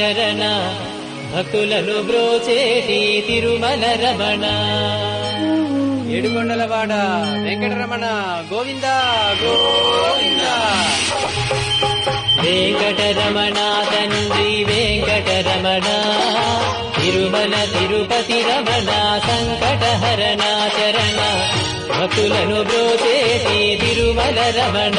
చరణ భక్తులను బ్రోచేటి తిరుమల రమణ ఏడుకొండలవాడ వెంకటరమణ గోవింద గోవింద। వెంకటరమణ తండ్రి వెంకటరమణ తిరుమల తిరుపతి రమణ సంకటహరణ చరణ భక్తులను బ్రోచేటి తిరుమల రమణ।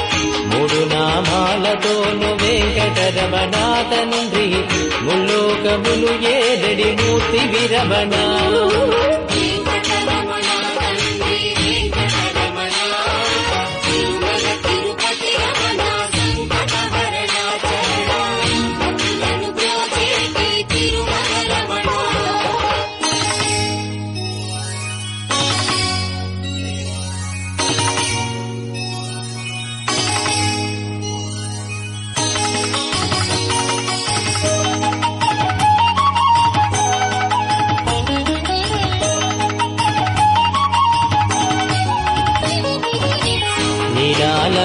మూడు నామాలతోను వెంకటరమణ తండ్రి ముల్లోకములు ఏదడి మూర్తి విరమణ.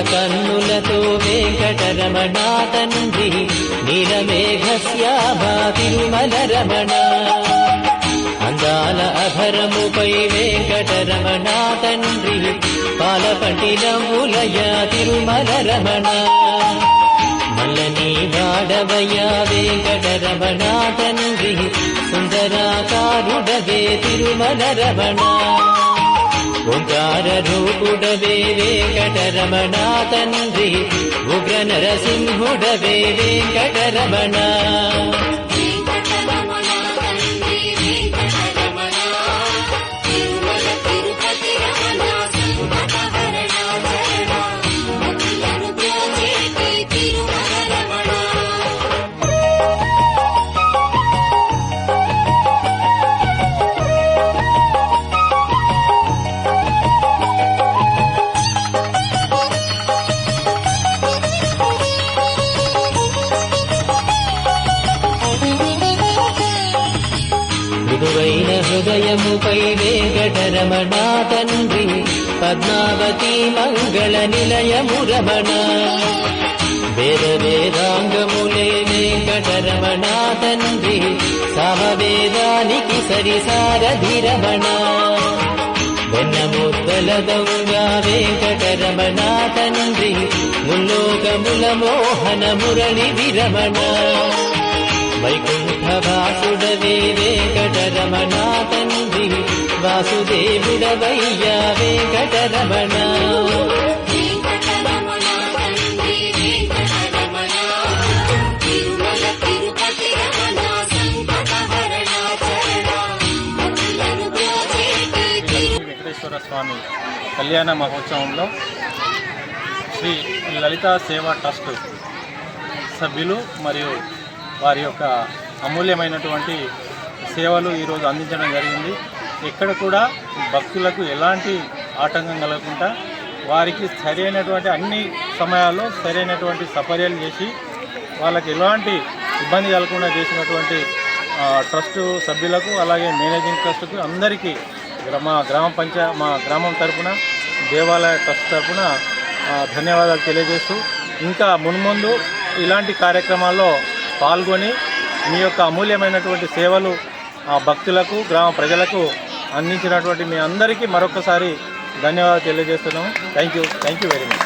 కన్నులతో వెంకటరమణ తండ్రి నీలమేఘశ్యామా తిరుమల రమణ అందాల అభరముపై వెంకటరమణ తండ్రి పాలపంటి తిరుమల రమణ మల్లని వాడవయ్య వెంకటరమణ తండ్రి సుందరాకారుడవే తిరుమల రమణ ఓంకార రూపుడవే వెంకటరమణ తండ్రి ఉగ్ర నరసింహుడవే వెంకటరమణ వెంకటరమణ. మృదువైన హృదయముపై వెంకటరమణ తండ్రి పద్మావతి మంగళ నిలయము రమణ. వేద వేదాంగములే వెంకటరమణ తండ్రి సమవేదానికి సరి రమణ. వెన్న ముద్దల దొంగ వెంకటరమణ తండ్రి ముల్లోకముల మోహన మురళి విరమణ. వైకు వైకుంఠవాసుడవే వెంకటరమణ తండ్రి వాసుదేవుడవయ్యా వెంకటరమణ వెంకటేశ్వర స్వామి కళ్యాణ మహోత్సవంలో శ్రీ లలితా సేవా ట్రస్ట్ సభ్యులు మరియు వారి యొక్క అమూల్యమైనటువంటి సేవలు ఈరోజు అందించడం జరిగింది. ఎక్కడ కూడా భక్తులకు ఎలాంటి ఆటంకం కలగకుండా వారికి సరైనటువంటి అన్ని సమయాల్లో సరైనటువంటి సపర్యలు చేసి వాళ్ళకి ఎలాంటి ఇబ్బంది కలగకుండా చేసినటువంటి ట్రస్టు ట్రస్ట్ సభ్యులకు అలాగే మేనేజింగ్ ట్రస్ట్కు అందరికీ మా గ్రామ పంచా మా గ్రామం తరపున దేవాలయ ట్రస్ట్ తరపున ధన్యవాదాలు తెలియజేస్తూ ఇంకా మున్ముందు ఇలాంటి కార్యక్రమాల్లో పాల్గొని మీ యొక్క అమూల్యమైనటువంటి సేవలు ఆ భక్తులకు గ్రామ ప్రజలకు అందించినటువంటి మీ అందరికీ మరొకసారి ధన్యవాదాలు తెలియజేస్తున్నాము. Thank you thank you very much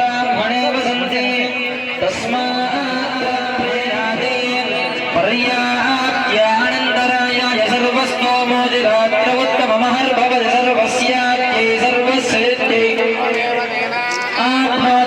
I'm Amen. Amen. Amen. Amen.